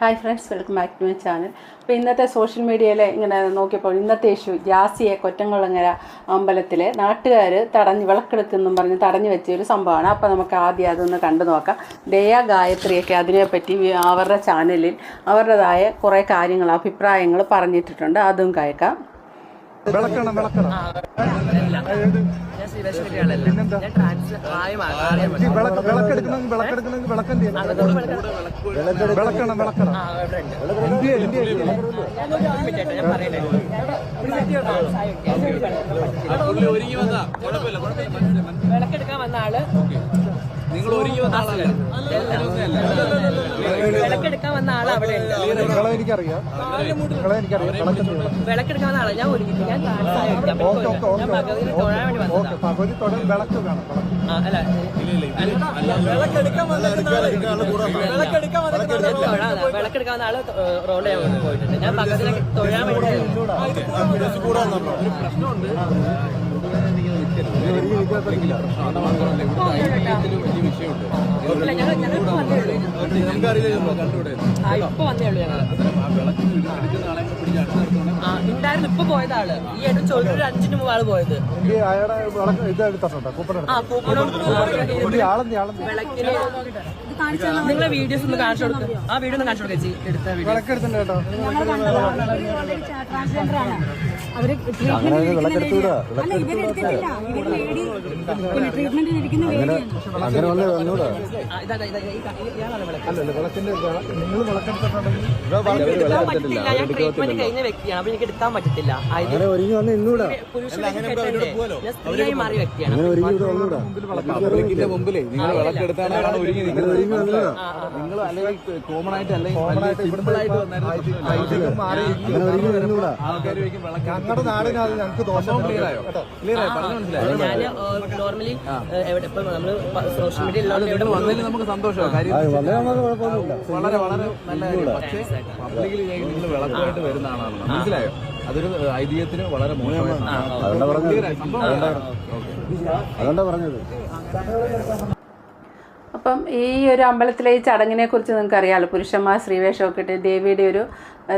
Hi friends welcome back to my channel അപ്പോൾ ഇന്നത്തെ social മീഡിയയിൽ ഇങ്ങനെ നോക്കിയപ്പോൾ ഇന്നത്തെ ഇഷ്യൂ ജാസിയെ കൊറ്റംകുളങ്ങര അമ്പലത്തിൽ നാട്ടുകാർ തടഞ്ഞ് വിളക്കെടുക്കുന്നും പറഞ്ഞ് തടഞ്ഞു വെച്ച ഒരു സംഭവമാണ്. അപ്പോൾ നമുക്ക് ആദ്യം അതൊന്ന് കണ്ടു നോക്കാം. ദയ ഗായത്രിയൊക്കെ അതിനെപ്പറ്റി അവരുടെ ചാനലിൽ അവരുടേതായ കുറേ കാര്യങ്ങൾ അഭിപ്രായങ്ങൾ പറഞ്ഞിട്ടിട്ടുണ്ട്. അതും കേൾക്കാം. ഞാൻ ശ്രീലക്ഷ്മിയാളല്ല ഞാൻ ട്രാൻസ് ആയും ആരെയും ഈ വിളക്ക് വിളക്കെടുക്കണമെങ്കിൽ വിളക്കെടുക്കണമെങ്കിൽ വിളക്കണ്ടേ വിളക്കണം ഇന്ത്യ ഇന്ത്യ വിളക്കെടുക്കാൻ വന്ന ആൾ നിങ്ങൾ ഒരുങ്ങി വന്ന ആളല്ല വിളക്കെടുക്കാൻ വന്ന ആൾ അവിടെ ഉണ്ട് നിങ്ങളെ എനിക്കറിയാം നിങ്ങളെ എനിക്കറിയാം വിളക്കെന്ത് വിളക്കെടുക്കാൻ വന്ന ആൾ ഞാൻ ഒരുങ്ങി ഞാൻ ഭഗവതിനെ തൊഴാൻ വേണ്ടി വന്നതാ പകുതി തൊടൽ വിളക്ക് ആ, അല്ല ഞാൻ തൊഴാൻ വിളക്കെടുക്കാൻ വന്ന ആൾ പോയിട്ടുണ്ട് ഞാൻ ഭഗവതിനെ തൊഴാൻ വേണ്ടി ഒരുങ്ങി ഉണ്ടായിരുന്നു ഇപ്പൊ പോയത് ആൾ ഈ ഏട്ടൻ ചോദിച്ചൊരു ഒരു അഞ്ചിന് മുമ്പ് ആൾ പോയത്. ഇന്ത്യ അയാളുടെ വിളക്ക് ഇത് എടുത്തിട്ടുണ്ടോ? കൂപ്പൺ ആ വിളക്കിന് നിങ്ങളെ വീഡിയോസ് ഒന്ന് കാണിച്ചു കൊടുക്കും. ആ വീഡിയോ ഒന്ന് കാണിച്ചു കൊടുക്കുക ചേച്ചി. എടുത്ത ട്രീറ്റ്മെന്റ് കഴിഞ്ഞ വ്യക്തിയാണ്. അപ്പൊ എനിക്ക് എടുക്കാൻ പറ്റത്തില്ല. പുരുഷനായി മാറിയ വ്യക്തിയാണ്. നിങ്ങൾ ഒരുങ്ങി നിൽക്കുന്നത്. നിങ്ങൾ അല്ലെങ്കിൽ കോമൺ ആയിട്ട് ഞങ്ങളുടെ ഞങ്ങൾക്ക് ദോഷം ഞാൻ നോർമലി എവിടെ ഇപ്പൊ നമ്മൾ സോഷ്യൽ മീഡിയ ഉള്ളതുകൊണ്ട് എവിടെ വന്നതിൽ നമുക്ക് സന്തോഷമാണ്. കാര്യം വളരെ വളരെ നല്ല പക്ഷേ പബ്ലിക്കിൽ നിങ്ങൾ വിളക്കുമായിട്ട് വരുന്ന ആളാണ് മനസ്സിലായോ? അതൊരു ഐതിഹ്യത്തിന് വളരെ മോശമാണ് അതുകൊണ്ടാണ് പറഞ്ഞത്. അപ്പം ഈ ഒരു അമ്പലത്തിലെ ഈ ചടങ്ങിനെ കുറിച്ച് നിങ്ങൾക്ക് അറിയാമല്ലോ പുരുഷന്മാർ ശ്രീവേഷമൊക്കെ ഇട്ട് ദേവിയുടെ ഒരു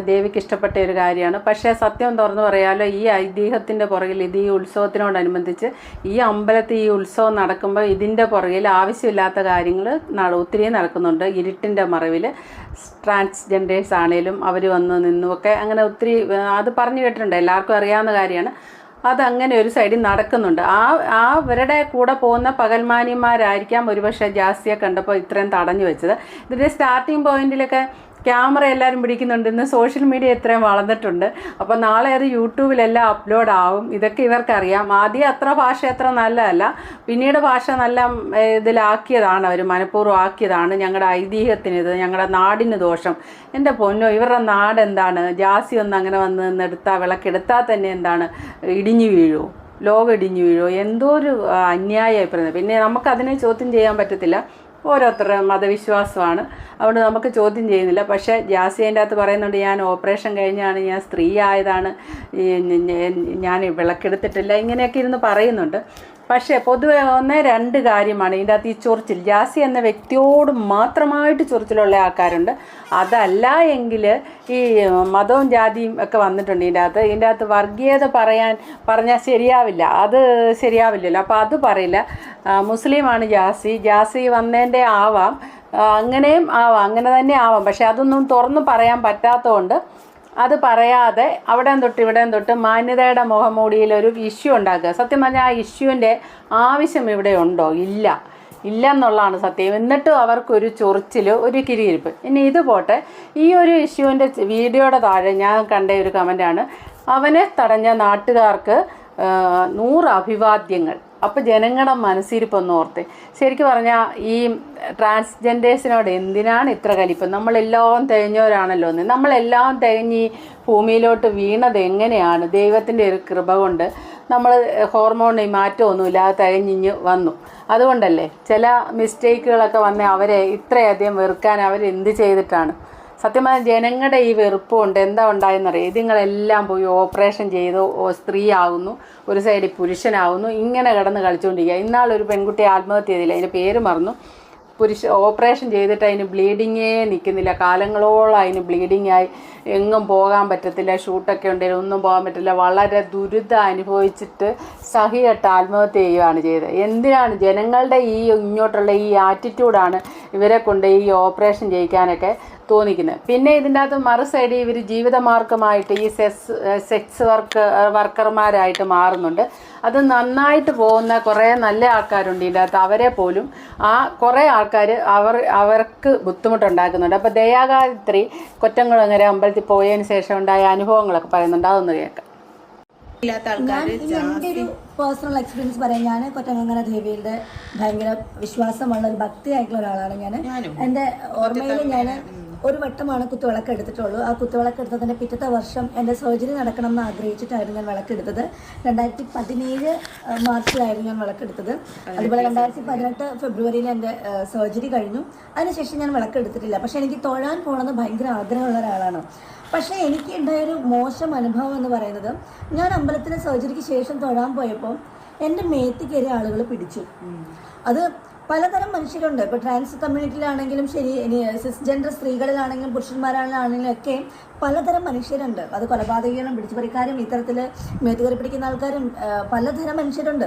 ദേവിക്ക് ഇഷ്ടപ്പെട്ട ഒരു കാര്യമാണ്. പക്ഷേ സത്യം തുറന്നു പറയാമല്ലോ ഈ ഐതിഹ്യത്തിന്റെ പുറകിൽ ഇത് ഈ ഉത്സവത്തിനോടനുബന്ധിച്ച് ഈ അമ്പലത്തിൽ ഈ ഉത്സവം നടക്കുമ്പോൾ ഇതിന്റെ പുറകിൽ ആവശ്യമില്ലാത്ത കാര്യങ്ങൾ ഒത്തിരി നടക്കുന്നുണ്ട്. ഇരുട്ടിന്റെ മറവിൽ ട്രാൻസ്ജെൻഡേഴ്സ് ആണേലും അവർ വന്ന് നിന്നുമൊക്കെ അങ്ങനെ ഒത്തിരി അത് പറഞ്ഞു കേട്ടിട്ടുണ്ട്. എല്ലാവർക്കും അറിയാവുന്ന കാര്യമാണ്. അതങ്ങനെ ഒരു സൈഡിൽ നടക്കുന്നുണ്ട്. ആ ആ അവരുടെ കൂടെ പോകുന്ന പകൽമാനിമാരായിരിക്കാം ഒരുപക്ഷെ ജാസ്തിയെ കണ്ടപ്പോൾ ഇത്രയും തടഞ്ഞു വെച്ചത്. ഇതിന്റെ സ്റ്റാർട്ടിങ് പോയിന്റിലൊക്കെ ക്യാമറ എല്ലാവരും പിടിക്കുന്നുണ്ട്. ഇന്ന് സോഷ്യൽ മീഡിയ ഇത്രയും വളർന്നിട്ടുണ്ട്. അപ്പോൾ നാളെ അത് യൂട്യൂബിലെല്ലാം അപ്ലോഡ് ആവും. ഇതൊക്കെ ഇവർക്കറിയാം. ആദ്യം അത്ര ഭാഷ അത്ര നല്ലതല്ല. പിന്നീട് ഭാഷ നല്ല ഇതിലാക്കിയതാണ് അവർ മനഃപൂർവം ആക്കിയതാണ്. ഞങ്ങളുടെ ഐതിഹ്യത്തിന് ഇത് ഞങ്ങളുടെ നാടിന് ദോഷം. എന്റെ പൊന്നോ ഇവരുടെ നാട് എന്താണ്? ജാസി ഒന്ന് അങ്ങനെ വന്ന് നിന്നെടുത്താൽ വിളക്കെടുത്താൽ തന്നെ എന്താണ്? ഇടിഞ്ഞു വീഴുമോ ലോകം ഇടിഞ്ഞു വീഴുമോ എന്തോ ഒരു അന്യായമായി പറയുന്നത് പിന്നെ നമുക്കതിനെ ചോദ്യം ചെയ്യാൻ പറ്റത്തില്ല. ഓരോരുത്തരുടെ മതവിശ്വാസമാണ്. അതുകൊണ്ട് നമുക്ക് ചോദ്യം ചെയ്യുന്നില്ല. പക്ഷേ ജാസിയന്റെ അകത്ത് പറയുന്നുണ്ട് ഞാൻ ഓപ്പറേഷൻ കഴിഞ്ഞാണ് ഞാൻ സ്ത്രീ ആയതാണ് ഞാൻ വിളക്കെടുത്തിട്ടില്ല ഇങ്ങനെയൊക്കെ ഇരുന്ന് പറയുന്നുണ്ട്. പക്ഷേ പൊതുവെ ഒന്ന് രണ്ട് കാര്യമാണ് ഇതിന്റെ അകത്ത് ഈ ചൊറിച്ചിൽ. ജാസി എന്ന വ്യക്തിയോട് മാത്രമായിട്ട് ചൊറിച്ചിലുള്ള ആൾക്കാരുണ്ട്. അതല്ല എങ്കിൽ ഈ മതവും ജാതിയും ഒക്കെ വന്നിട്ടുണ്ട് ഇതിന്റെ അകത്ത്. ഇതിന്റെ അകത്ത് വർഗീയത പറയാൻ പറഞ്ഞാൽ ശരിയാവില്ല. അത് ശരിയാവില്ലല്ലോ. അപ്പോൾ അത് പറയില്ല. മുസ്ലിമാണ് ജാസി. ജാസി വന്നതിന്റെ ആവാം. അങ്ങനെയും ആവാം. അങ്ങനെ തന്നെ ആവാം. പക്ഷെ അതൊന്നും തുറന്ന് പറയാൻ പറ്റാത്തതുകൊണ്ട് അത് പറയാതെ അവിടെ തൊട്ട് ഇവിടെ തൊട്ട് മാന്യതയുടെ മുഖമൂടിയിൽ ഒരു ഇഷ്യൂ ഉണ്ടാക്കുക. സത്യം പറഞ്ഞാൽ ആ ഇഷ്യൂവിന്റെ ആവശ്യം ഇവിടെ ഉണ്ടോ? ഇല്ല. ഇല്ല എന്നുള്ളതാണ് സത്യം. എന്നിട്ടും അവർക്കൊരു ചൊറിച്ചിൽ ഒരു കിരിയിരിപ്പ്. ഇനി ഇത് പോട്ടെ. ഈ ഒരു ഇഷ്യൂവിന്റെ വീഡിയോയുടെ താഴെ ഞാൻ കണ്ട ഒരു കമന്റാണ് അവനെ തടഞ്ഞ നാട്ടുകാർക്ക് നൂറ് അഭിവാദ്യങ്ങൾ. അപ്പോൾ ജനങ്ങളുടെ മനസ്സിരിപ്പൊന്ന് ഓർത്തെ. ശരിക്കും പറഞ്ഞാൽ ഈ ട്രാൻസ്ജെൻഡേഴ്സിനോട് എന്തിനാണ് ഇത്ര കലിപ്പ്? നമ്മളെല്ലാം തികഞ്ഞവരാണല്ലോ എന്ന്. നമ്മളെല്ലാം തികഞ്ഞ് ഭൂമിയിലോട്ട് വീണത് എങ്ങനെയാണ്? ദൈവത്തിന്റെ ഒരു കൃപ കൊണ്ട് നമ്മൾ ഹോർമോൺ മാറ്റമൊന്നുമില്ലാതെ തികഞ്ഞിഞ്ഞ് വന്നു. അതുകൊണ്ടല്ലേ ചില മിസ്റ്റേക്കുകളൊക്കെ വന്ന് അവരെ ഇത്രയധികം വെറുക്കാൻ അവരെന്ത് ചെയ്തിട്ടാണ്? സത്യം പറഞ്ഞാൽ ജനങ്ങളുടെ ഈ വെറുപ്പ് കൊണ്ട് എന്താ ഉണ്ടായെന്നറിയാം? ഇതുങ്ങളെല്ലാം പോയി ഓപ്പറേഷൻ ചെയ്ത് ഓ, സ്ത്രീ ആകുന്നു ഒരു സൈഡിൽ പുരുഷനാകുന്നു ഇങ്ങനെ കിടന്ന് കളിച്ചുകൊണ്ടിരിക്കുക ഇന്നാളൊരു പെൺകുട്ടി ആത്മഹത്യ ചെയ്തില്ല അതിന്റെ പേര് മറന്നു. പുരുഷ ഓപ്പറേഷൻ ചെയ്തിട്ട് അതിന് ബ്ലീഡിങ്ങേ നിൽക്കുന്നില്ല കാലങ്ങളോളം അതിന് ബ്ലീഡിങ് ആയി എങ്ങും പോകാൻ പറ്റത്തില്ല ഷൂട്ടൊക്കെ ഉണ്ടെങ്കിൽ ഒന്നും പോകാൻ പറ്റില്ല വളരെ ദുരിതം അനുഭവിച്ചിട്ട് സഹികെട്ട് ആത്മഹത്യ ചെയ്യുകയാണ് ചെയ്തത്. എന്തിനാണ് ജനങ്ങളുടെ ഈ ഇങ്ങോട്ടുള്ള ഈ ആറ്റിറ്റ്യൂഡാണ് ഇവരെ കൊണ്ട് ഈ ഓപ്പറേഷൻ ചെയ്യിക്കാനൊക്കെ തോന്നിക്കുന്നത് പിന്നെ ഇതിന്റെ അകത്ത് മറു സൈഡിൽ ഇവർ ജീവിതമാർഗമായിട്ട് ഈ സെക്സ് സെക്സ് വർക്ക് വർക്കർമാരായിട്ട് മാറുന്നുണ്ട്. അത് നന്നായിട്ട് പോകുന്ന കുറേ നല്ല ആൾക്കാരുണ്ട് ഇതിന്റെ അകത്ത് അവരെ പോലും ആ കുറേ ആൾക്കാർ അവർ അവർക്ക് ബുദ്ധിമുട്ടുണ്ടാക്കുന്നുണ്ട്. അപ്പോൾ ദയാകാരിത്രി കൊറ്റംകുളങ്ങര അമ്പലത്തിൽ പോയതിന് ശേഷം ഉണ്ടായ അനുഭവങ്ങളൊക്കെ പറയുന്നുണ്ട്. അതൊന്ന് കേൾക്കാം. എന്റെ ഒരു പേഴ്സണൽ എക്സ്പീരിയൻസ് പറയാം. ഞാൻ കൊറ്റങ്ങര ദേവിയുടെ ഭയങ്കര വിശ്വാസമുള്ള ഒരു ഭക്തിയായിട്ടുള്ള ഒരാളാണ് ഞാൻ എന്റെ ഓർമ്മയിൽ ഞാൻ ഒരു വട്ടമാണ് കുത്തുവിളക്ക് എടുത്തിട്ടുള്ളൂ. ആ കുത്തുവിളക്ക് എടുത്തതിന്റെ പിറ്റത്തെ വർഷം എന്റെ സർജറി നടക്കണം എന്ന് ആഗ്രഹിച്ചിട്ടായിരുന്നു ഞാൻ വിളക്കെടുത്തത് രണ്ടായിരത്തി പതിനേഴ് മാർച്ചിലായിരുന്നു ഞാൻ വിളക്കെടുത്തത് അതുപോലെ രണ്ടായിരത്തി പതിനെട്ട് ഫെബ്രുവരിയിൽ എന്റെ സർജറി കഴിഞ്ഞു. അതിനുശേഷം ഞാൻ വിളക്കെടുത്തിട്ടില്ല പക്ഷേ എനിക്ക് തൊഴാൻ പോകണമെന്ന് ഭയങ്കര ആഗ്രഹമുള്ള ഒരാളാണ്. പക്ഷേ എനിക്ക് ഉണ്ടായൊരു മോശം അനുഭവം എന്ന് പറയുന്നത് ഞാൻ അമ്പലത്തിലെ സർജറിക്ക് ശേഷം തൊഴാൻ പോയപ്പോൾ എന്റെ മേത്ത് കയറിയ ആളുകൾ പിടിച്ചു. അത് പലതരം മനുഷ്യരുണ്ട്. ഇപ്പോൾ ട്രാൻസ് കമ്മ്യൂണിറ്റിയിലാണെങ്കിലും ശരി ഇനി സിസ്ജെൻഡർ സ്ത്രീകളിലാണെങ്കിലും പുരുഷന്മാരാണെങ്കിലും ഒക്കെ പലതരം മനുഷ്യരുണ്ട്. അത് കൊലപാതകങ്ങളും പിടിച്ചുപറിക്കാരും ഇത്തരത്തിൽ മേത്തുകറി പിടിക്കുന്ന ആൾക്കാരും പലതരം മനുഷ്യരുണ്ട്.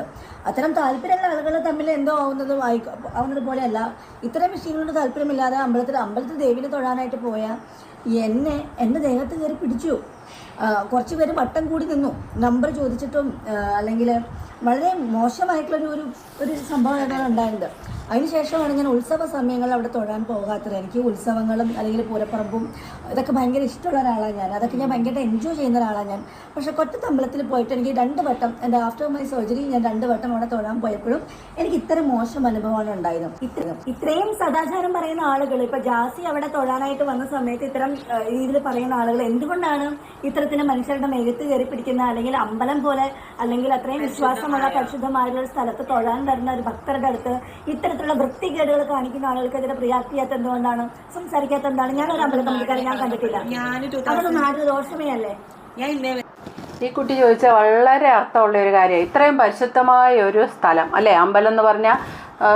അത്തരം താല്പര്യമുള്ള ആളുകൾ തമ്മിൽ എന്തോ ആവുന്നതും ആയി ആവുന്നത് പോലെയല്ല. ഇത്തരം വിഷയങ്ങളോട് താല്പര്യമില്ലാതെ അമ്പലത്തിൽ അമ്പലത്തിൽ ദേവിനെ തൊഴാനായിട്ട് പോയ എന്നെ എന്റെ ദേഹത്ത് കയറി പിടിച്ചു. കുറച്ച് പേര് വട്ടം കൂടി നിന്നു. നമ്പർ ചോദിച്ചിട്ടും അല്ലെങ്കിൽ വളരെ മോശമായിട്ടുള്ളൊരു ഒരു ഒരു സംഭവം ഉണ്ടായത്. അതിനുശേഷമാണ് ഞാൻ ഉത്സവ സമയങ്ങളിൽ അവിടെ തൊഴാൻ പോകാത്തത്. എനിക്ക് ഉത്സവങ്ങളും അല്ലെങ്കിൽ പൂരപ്പറമ്പും ഇതൊക്കെ ഭയങ്കര ഇഷ്ടമുള്ള ഒരാളാണ് ഞാൻ. അതൊക്കെ ഞാൻ ഭയങ്കര എൻജോയ് ചെയ്യുന്ന ഒരാളാണ് ഞാൻ. പക്ഷേ കൊറ്റത്തമ്പലത്തിൽ പോയിട്ട് എനിക്ക് രണ്ട് വട്ടം എന്റെ ആഫ്റ്റർ മൈ സർജറി ഞാൻ രണ്ട് വട്ടം അവിടെ തൊഴാൻ പോയപ്പോഴും എനിക്ക് ഇത്ര മോശം അനുഭവമാണ് ഉണ്ടായത്. ഇത്രയും ഇത്രയും സദാചാരം പറയുന്ന ആളുകൾ ഇപ്പൊ ജാസി അവിടെ തൊഴാനായിട്ട് വന്ന സമയത്ത് ഇത്തരം രീതിയിൽ പറയുന്ന ആളുകൾ എന്തുകൊണ്ടാണ് ഇത്തരത്തിന് മനുഷ്യരുടെ മേഘത്ത് കയറി പിടിക്കുന്ന അല്ലെങ്കിൽ അമ്പലം പോലെ അല്ലെങ്കിൽ അത്രയും വിശ്വാസമുള്ള പരിശുദ്ധമായ ഒരു സ്ഥലത്ത് തൊഴാൻ വരുന്ന ഒരു ഭക്തരുടെ അടുത്ത് ഇത്തരത്തിലുള്ള വൃത്തികേടുകൾ കാണിക്കുന്ന ആളുകൾക്കെതിരെ റിയാക്ട് ചെയ്യാത്ത എന്തുകൊണ്ടാണ്? സംസാരിക്കാത്ത എന്താണ്? ഞാൻ ഒരു അമ്പലം കമ്മിറ്റിക്കാരെ ഞാൻ കണ്ടിട്ടില്ല. അതൊന്നും ആരും ദോഷമേ അല്ലേ ഞാൻ ഇന്നേ ഈ കുട്ടി ചോദിച്ച വളരെ അർത്ഥമുള്ള ഒരു കാര്യമാണ്. ഇത്രയും പരിശുദ്ധമായ ഒരു സ്ഥലം അല്ലേ? അമ്പലം എന്ന് പറഞ്ഞാൽ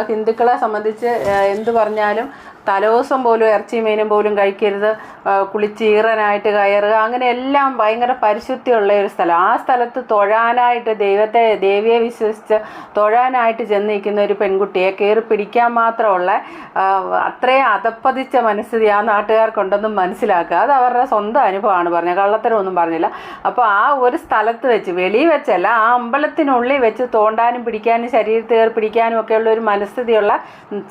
ഹിന്ദുക്കളെ സംബന്ധിച്ച് എന്തു എന്ത് പറഞ്ഞാലും തലേദിവസം പോലും ഇറച്ചി മീനും പോലും കഴിക്കരുത്. ആ, കുളിച്ച് കയറുക അങ്ങനെ എല്ലാം ഭയങ്കര പരിശുദ്ധിയുള്ള ഒരു സ്ഥലം. ആ സ്ഥലത്ത് തൊഴാനായിട്ട് ദൈവത്തെ ദേവിയെ വിശ്വസിച്ച് തൊഴാനായിട്ട് ചെന്ന് നിൽക്കുന്ന ഒരു പെൺകുട്ടിയെ കയറി പിടിക്കാൻ മാത്രമുള്ള അത്രയും അതപ്പതിച്ച മനസ്ഥിതി ആ നാട്ടുകാർക്കുണ്ടെന്നും മനസ്സിലാക്കുക. അത് അവരുടെ സ്വന്തം അനുഭവമാണ് പറഞ്ഞത്. കള്ളത്തരമൊന്നും പറഞ്ഞില്ല. അപ്പോൾ ആ ഒരു സ്ഥലത്ത് വെച്ച് വെളിയിൽ വെച്ചല്ല ആ അമ്പലത്തിനുള്ളിൽ വെച്ച് തോണ്ടാനും പിടിക്കാനും ശരീരത്തിൽ കയറി പിടിക്കാനും ഒക്കെയുള്ള ഒരു മനസ്ഥിതിയുള്ള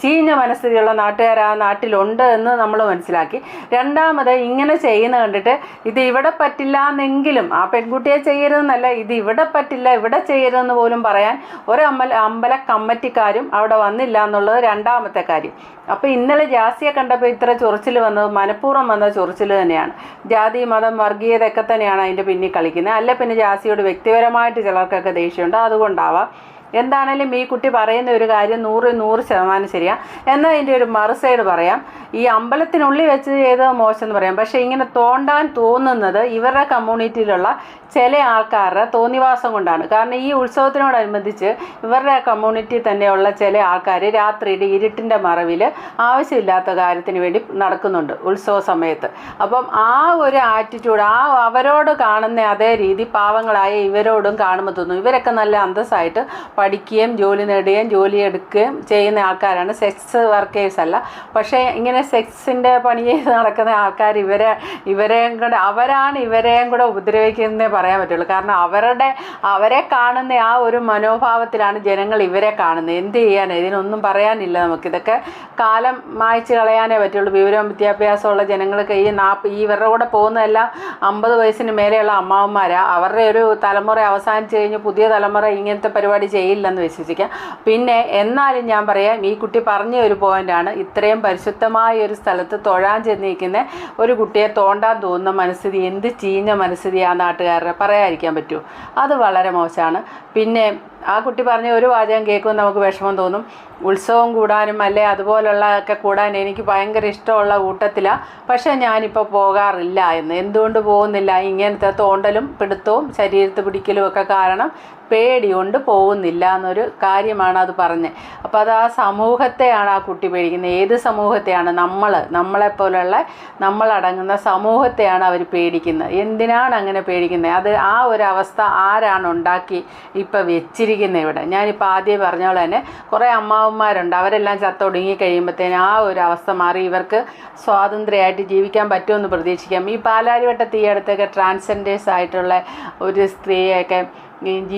ചീഞ്ഞ മനസ്ഥിതിയുള്ള നാട്ടുകാർ ആ നാട്ടിലുണ്ട് എന്ന് നമ്മൾ മനസ്സിലാക്കി. രണ്ടാമത് ഇങ്ങനെ ചെയ്യുന്ന കണ്ടിട്ട് ഇത് ഇവിടെ പറ്റില്ല എന്നെങ്കിലും ആ പെൺകുട്ടിയെ ചെയ്യരുതെന്നല്ല ഇത് ഇവിടെ പറ്റില്ല ഇവിടെ ചെയ്യരുതെന്ന് പോലും പറയാൻ ഒരു അമ്പല കമ്മിറ്റിക്കാരും അവിടെ വന്നില്ല എന്നുള്ളത് രണ്ടാമത്തെ കാര്യം. അപ്പോൾ ഇന്നലെ ജാസിയെ കണ്ടപ്പോൾ ഇത്ര ചൊറിച്ചിൽ വന്നത് മനഃപൂർവം വന്ന ചൊറിച്ചിൽ തന്നെയാണ്. ജാതി മതം വർഗീയത ഒക്കെ തന്നെയാണ് അതിന്റെ പിന്നിൽ കളിക്കുന്നത്. അല്ല പിന്നെ ജാസിയോട് വ്യക്തിപരമായിട്ട് ചിലർക്കൊക്കെ ദേഷ്യമുണ്ട്. അതുകൊണ്ടാവാം എന്താണേലും ഈ കുട്ടി പറയുന്ന ഒരു കാര്യം നൂറ് നൂറ് ശതമാനം ശരിയാ. എന്നാൽ അതിന്റെ ഒരു മറുസൈഡ് പറയാം. ഈ അമ്പലത്തിനുള്ളിൽ വെച്ച് ചെയ്ത് മോശം എന്ന് പറയാം. പക്ഷേ ഇങ്ങനെ തോണ്ടാൻ തോന്നുന്നത് ഇവരുടെ കമ്മ്യൂണിറ്റിയിലുള്ള ചില ആൾക്കാരുടെ തോന്നിവാസം കൊണ്ടാണ്. കാരണം ഈ ഉത്സവത്തിനോടനുബന്ധിച്ച് ഇവരുടെ കമ്മ്യൂണിറ്റി തന്നെയുള്ള ചില ആൾക്കാർ രാത്രിയുടെ ഇരുട്ടിന്റെ മറവിൽ ആവശ്യമില്ലാത്ത കാര്യത്തിന് വേണ്ടി നടക്കുന്നുണ്ട് ഉത്സവ സമയത്ത്. അപ്പം ആ ഒരു ആറ്റിറ്റ്യൂഡ് ആ അവരോട് കാണുന്ന അതേ രീതി പാവങ്ങളായ ഇവരോടും കാണുമ്പോൾ തോന്നും. ഇവരൊക്കെ നല്ല അന്തസ്സായിട്ട് പഠിക്കുകയും ജോലി നേടുകയും ജോലി എടുക്കുകയും ചെയ്യുന്ന ആൾക്കാരാണ്. സെക്സ് വർക്കേഴ്സ് അല്ല. പക്ഷേ ഇങ്ങനെ സെക്സിന്റെ പണി ചെയ്ത് നടക്കുന്ന ആൾക്കാർ ഇവരെ ഇവരെയും കൂടെ അവരാണ് ഇവരെയും കൂടെ ഉപദ്രവിക്കുന്നതേ പറയാൻ പറ്റുള്ളൂ. കാരണം അവരുടെ അവരെ കാണുന്ന ആ ഒരു മനോഭാവത്തിലാണ് ജനങ്ങൾ ഇവരെ കാണുന്നത്. എന്ത് ചെയ്യാനാണ് ഇതിനൊന്നും പറയാനില്ല നമുക്ക്. ഇതൊക്കെ കാലം മായ്ച്ച് കളയാനേ പറ്റുള്ളൂ. വിവരം വിദ്യാഭ്യാസമുള്ള ജനങ്ങൾക്ക് ഈ നാപ്പ് ഈ ഇവരുടെ കൂടെ പോകുന്നതെല്ലാം അമ്പത് വയസ്സിന് മേലെയുള്ള അമ്മാവന്മാരാണ് അവരുടെ ഒരു തലമുറ അവസാനിച്ച് കഴിഞ്ഞ് പുതിയ തലമുറ ഇങ്ങനത്തെ പരിപാടി ചെയ്യില്ലെന്ന് വിശ്വസിക്കാം. പിന്നെ എന്നാലും ഞാൻ പറയാം ഈ കുട്ടി പറഞ്ഞ ഒരു പോയിന്റാണ് ഇത്രയും പരിശുദ്ധമായ ഒരു സ്ഥലത്ത് തൊഴാൻ ചെന്നിരിക്കുന്ന ഒരു കുട്ടിയെ തോണ്ടാൻ തോന്നുന്ന മനസ്ഥിതി എന്ത് ചീഞ്ഞ മനസ്ഥിതി ആ നാട്ടുകാരുടെ പറയാതിരിക്കാൻ പറ്റുമോ അത് വളരെ മോശമാണ്. പിന്നെ ആ കുട്ടി പറഞ്ഞ ഒരു വാചകം കേൾക്കുമ്പോൾ നമുക്ക് വിഷമം തോന്നും. ഉത്സവം കൂടാനും അല്ലെ അതുപോലുള്ള ഒക്കെ കൂടാൻ എനിക്ക് ഭയങ്കര ഇഷ്ടമുള്ള കൂട്ടത്തിലാണ് പക്ഷേ ഞാനിപ്പോൾ പോകാറില്ല എന്ന്. എന്തുകൊണ്ട് പോകുന്നില്ല? ഇങ്ങനത്തെ തോണ്ടലും പിടുത്തവും ശരീരത്ത് പിടിക്കലും ഒക്കെ കാരണം പേടി കൊണ്ട് പോകുന്നില്ല എന്നൊരു കാര്യമാണ് അത് പറഞ്ഞത് അപ്പോൾ അത് ആ സമൂഹത്തെയാണ് ആ കുട്ടി പേടിക്കുന്നത്. ഏത് സമൂഹത്തെയാണ്? നമ്മൾ നമ്മളെപ്പോലുള്ള നമ്മളടങ്ങുന്ന സമൂഹത്തെയാണ് അവർ പേടിക്കുന്നത്. എന്തിനാണ് അങ്ങനെ പേടിക്കുന്നത്? അത് ആ ഒരു അവസ്ഥ ആരാണ് ഉണ്ടാക്കി ഇപ്പം വെച്ചിരിക്കുന്നത്? ഇവിടെ. ഞാനിപ്പോൾ ആദ്യം പറഞ്ഞ പോലെ തന്നെ കുറേ അമ്മാവന്മാരുണ്ട്. അവരെല്ലാം ചത്തൊടുങ്ങി കഴിയുമ്പോഴത്തേന് ആ ഒരു അവസ്ഥ മാറി. ഇവർക്ക് സ്വാതന്ത്ര്യമായിട്ട് ജീവിക്കാൻ പറ്റുമെന്ന് പ്രതീക്ഷിക്കാം. ഈ പാലാരിവട്ടത്ത് ഈ അടുത്തൊക്കെ ട്രാൻസ്ജെൻഡേഴ്സ് ആയിട്ടുള്ള ഒരു സ്ത്രീയൊക്കെ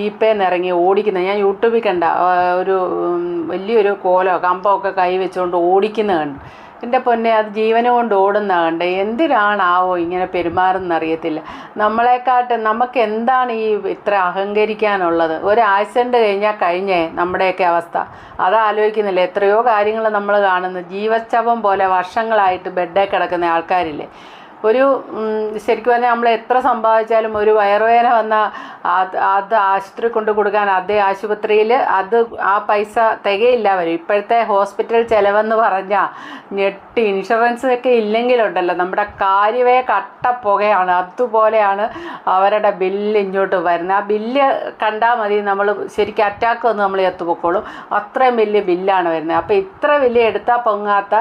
ഈ നിറങ്ങി ഓടിക്കുന്നത്. ഞാൻ യൂട്യൂബിൽ കണ്ട ഒരു വലിയൊരു കോലോ കമ്പോ ഒക്കെ കൈ വെച്ചുകൊണ്ട് ഓടിക്കുന്നത് കണ്ടു. എന്റെ പൊന്നെ അത് ജീവനെ കൊണ്ട് ഓടുന്ന കണ്ട്. എന്തിനാണാവോ ഇങ്ങനെ പെരുമാറുന്ന അറിയത്തില്ല. നമ്മളെക്കാട്ട് നമുക്ക് എന്താണ് ഈ ഇത്ര അഹങ്കരിക്കാനുള്ളത്? ഒരു ആക്സിഡന്റ് കഴിഞ്ഞാൽ കഴിഞ്ഞേ നമ്മുടെയൊക്കെ അവസ്ഥ. അത് ആലോചിക്കുന്നില്ല? എത്രയോ കാര്യങ്ങൾ നമ്മൾ കാണുന്നു. ജീവശവം പോലെ വർഷങ്ങളായിട്ട് ബെഡേ കിടക്കുന്ന ആൾക്കാരില്ലേ? ഒരു ശരിക്കും പറഞ്ഞാൽ നമ്മൾ എത്ര സമ്പാദിച്ചാലും ഒരു വയറുവേദന വന്ന അത് ആശുപത്രി കൊണ്ട് കൊടുക്കാൻ അതേ ആശുപത്രിയിൽ അത് ആ പൈസ തികയില്ല വരും. ഇപ്പോഴത്തെ ഹോസ്പിറ്റൽ ചിലവെന്ന് പറഞ്ഞാൽ ഞെട്ടി. ഇൻഷുറൻസ് ഒക്കെ ഇല്ലെങ്കിലുണ്ടല്ലോ. നമ്മുടെ കാര്യവേ കട്ട പുകയാണ്. അതുപോലെയാണ് അവരുടെ ബില്ല് ഇങ്ങോട്ട് വരുന്നത്. ആ ബില്ല് കണ്ടാൽ മതി. നമ്മൾ ശരിക്കും അറ്റാക്ക് വന്ന് നമ്മൾ എത്തുപൊക്കോളും അത്രയും വലിയ ബില്ലാണ് വരുന്നത്. അപ്പോൾ ഇത്ര വലിയ എടുത്താൽ പൊങ്ങാത്ത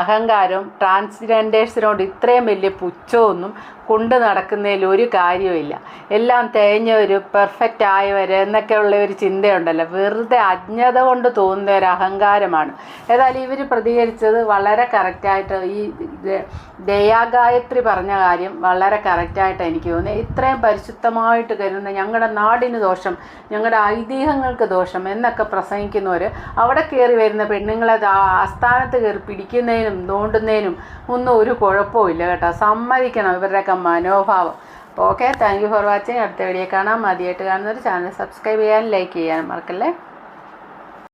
അഹങ്കാരം ട്രാൻസ്ജെൻഡേഴ്സിനോട് ഇത്രയും വലിയ പുച്ഛമൊന്നും കൊണ്ട് നടക്കുന്നതിൽ ഒരു കാര്യവുമില്ല. എല്ലാം തേഞ്ഞവർ പെർഫെക്റ്റ് ആയവർ എന്നൊക്കെയുള്ള ഒരു ചിന്തയുണ്ടല്ലോ. വെറുതെ അജ്ഞത കൊണ്ട് തോന്നുന്ന ഒരു അഹങ്കാരമാണ്. ഏതായാലും ഇവർ പ്രതികരിച്ചത് വളരെ കറക്റ്റായിട്ട് ഈ ദയാഗായത്രി പറഞ്ഞ കാര്യം വളരെ കറക്റ്റായിട്ട് എനിക്ക് തോന്നുന്നത്. ഇത്രയും പരിശുദ്ധമായിട്ട് കരുതുന്ന ഞങ്ങളുടെ നാടിന് ദോഷം ഞങ്ങളുടെ ഐതിഹ്യങ്ങൾക്ക് ദോഷം എന്നൊക്കെ പ്രസംഗിക്കുന്നവർ അവിടെ കയറി വരുന്ന പെണ്ണുങ്ങളെ ആസ്ഥാനത്ത് കയറി പിടിക്കുന്നതിനും തോണ്ടുന്നതിനും ഒന്നും ഒരു കുഴപ്പവും ഇല്ല കേട്ടോ. സമ്മതിക്കണം ഇവരുടെയൊക്കെ മനോഭാവം. Okay thank you for watching അടുത്ത വീഡിയോ കാണാം. ആദ്യമായിട്ട് കാണുന്നവർ ചാനൽ സബ്സ്ക്രൈബ് ചെയ്യാനും ലൈക്ക് ചെയ്യാനും മറക്കല്ലേ?